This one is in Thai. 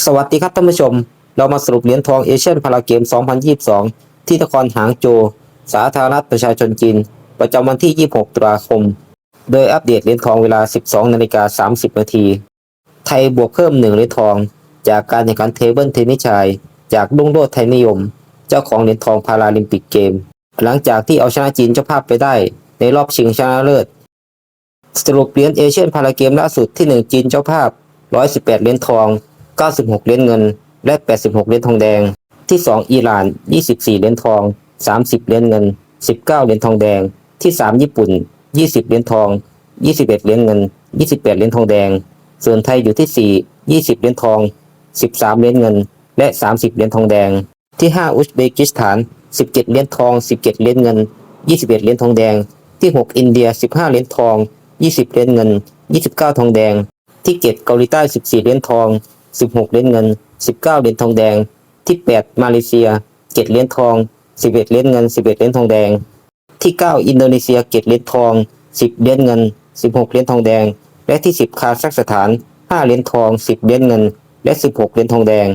สวัสดีครับท่านผู้ชม เรามาสรุปเหรียญทองเอเชียนพาราเกม 2022 ที่นครหางโจวสาธารณรัฐประชาชนจีน ประจำวันที่ 26 ตุลาคม โดยอัปเดตเหรียญทองเวลา 12 นาฬิกา 30 นาที ไทยบวกเพิ่มหนึ่งเหรียญทอง จากการแข่งขันเทเบิลเทนนิสชาย จากลุงโลดไทยนิยม เจ้าของเหรียญทองพาราลิมปิกเกม หลังจากที่เอาชนะจีนเจ้าภาพไปได้ ในรอบชิงชนะเลิศ สรุปเหรียญเอเชียนพาราเกมล่าสุดที่ 1 จีนเจ้าภาพ 118 เหรียญทอง 96 เหรียญเงิน และ 86 เหรียญทองแดง ที่ 2 อิหร่าน 24 เหรียญทอง 30 เหรียญเงิน 19 เหรียญทองแดง ที่ 3 ญี่ปุ่น 20 เหรียญทอง 21 เหรียญเงิน 28 เหรียญทองแดง ส่วนไทยอยู่ที่ 4 20 เหรียญทอง 13 เหรียญเงิน และ 30 เหรียญทองแดง ที่ 5 อุซเบกิสถาน 17 เหรียญทอง 17 เหรียญเงิน 21 เหรียญทองแดง ที่ 6 อินเดีย 15 เหรียญทอง 20 เหรียญเงิน 29 ทองแดง ที่ 7 เกาหลีใต้ 14 เหรียญทอง 16 เหรียญเงิน 19 เหรียญทองแดง ที่ 8 มาเลเซีย 7 เหรียญทอง 11 เหรียญเงิน 11 เหรียญทองแดง ที่ 9 อินโดนีเซีย 7 เหรียญทอง 10 เหรียญเงิน 16 เหรียญทองแดง และที่ 10 คาซัคสถาน 5 เหรียญทอง 10 เหรียญเงิน และ 16 เหรียญทองแดง